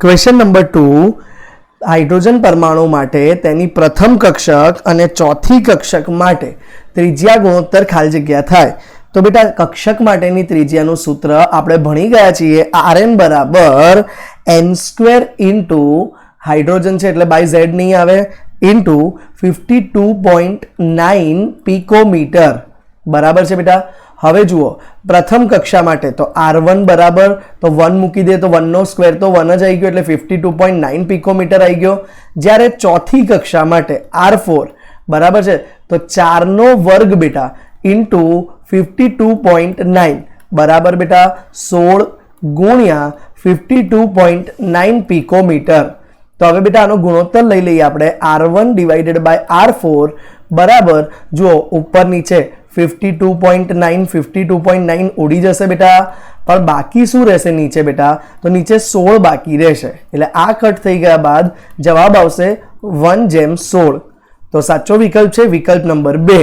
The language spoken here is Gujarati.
ક્વેશ્ચન નંબર ટુ હાઇડ્રોજન પરમાણુ માટે તેની પ્રથમ કક્ષક અને ચોથી કક્ષક માટે ત્રિજ્યા ગુણોત્તર ખાલી જગ્યા થાય. તો બેટા, કક્ષક માટેની ત્રિજ્યાનું સૂત્ર આપણે ભણી ગયા છીએ. આર એન બરાબર એન સ્ક્વેર ઇન્ટુ હાઇડ્રોજન છે એટલે બાય ઝેડ નહીં આવે. Into fifty two point nine picometre બરાબર છે બેટા? હવે જુઓ, પ્રથમ કક્ષા માટે તો આર વન બરાબર, તો વન મૂકી દે તો વનનો સ્ક્વેર તો વન જ આવી ગયો એટલે fifty two point nine picometre આવી ગયો. જ્યારે ચોથી કક્ષા માટે આર ફોર બરાબર છે, તો ચારનો વર્ગ બેટા into fifty two point nine બરાબર બેટા? સોળ ગુણ્યા fifty two point nine picometre તો હવે બેટા આનો ગુણોત્તર લઈ લઈએ આપણે. R one divided by R four બરાબર, જુઓ, ઉપર નીચે fifty two point nine, fifty two point nine ઉડી જશે બેટા. પણ બાકી શું રહેશે નીચે બેટા? તો નીચે સોળ બાકી રહેશે. એટલે આ કટ થઈ ગયા બાદ જવાબ આવશે વન જેમ સોળ. તો સાચો વિકલ્પ છે વિકલ્પ નંબર બે.